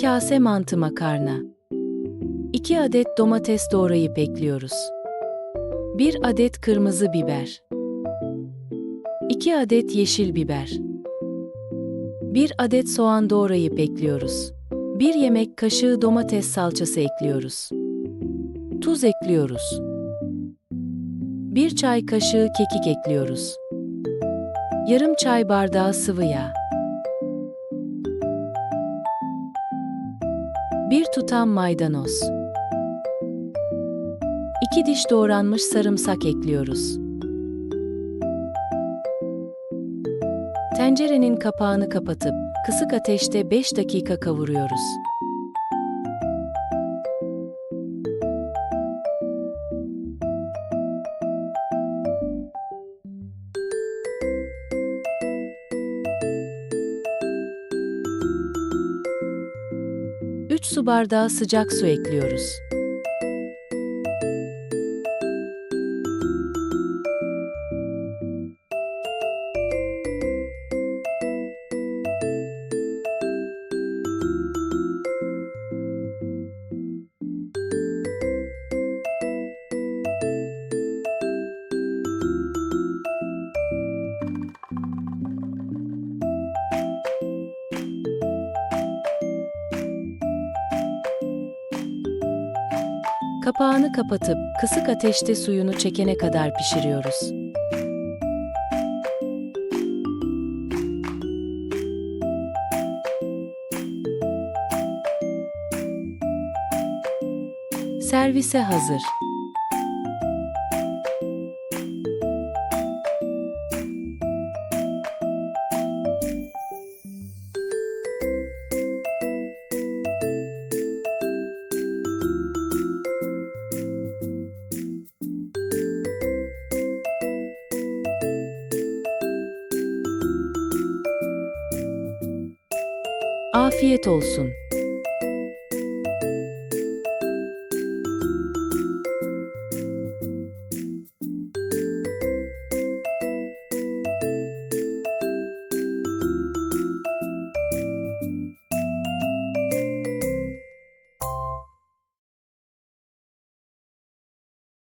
kase mantı makarna. 2 adet domates doğrayıp ekliyoruz. 1 adet kırmızı biber. 2 adet yeşil biber. 1 adet soğan doğrayıp ekliyoruz. 1 yemek kaşığı domates salçası ekliyoruz. Tuz ekliyoruz. 1 çay kaşığı kekik ekliyoruz. Yarım çay bardağı sıvı yağ. 1 tutam maydanoz. 2 diş doğranmış sarımsak ekliyoruz. Tencerenin kapağını kapatıp kısık ateşte 5 dakika kavuruyoruz. Üç su bardağı sıcak su ekliyoruz. Kapağını kapatıp kısık ateşte suyunu çekene kadar pişiriyoruz. Servise hazır. Afiyet olsun.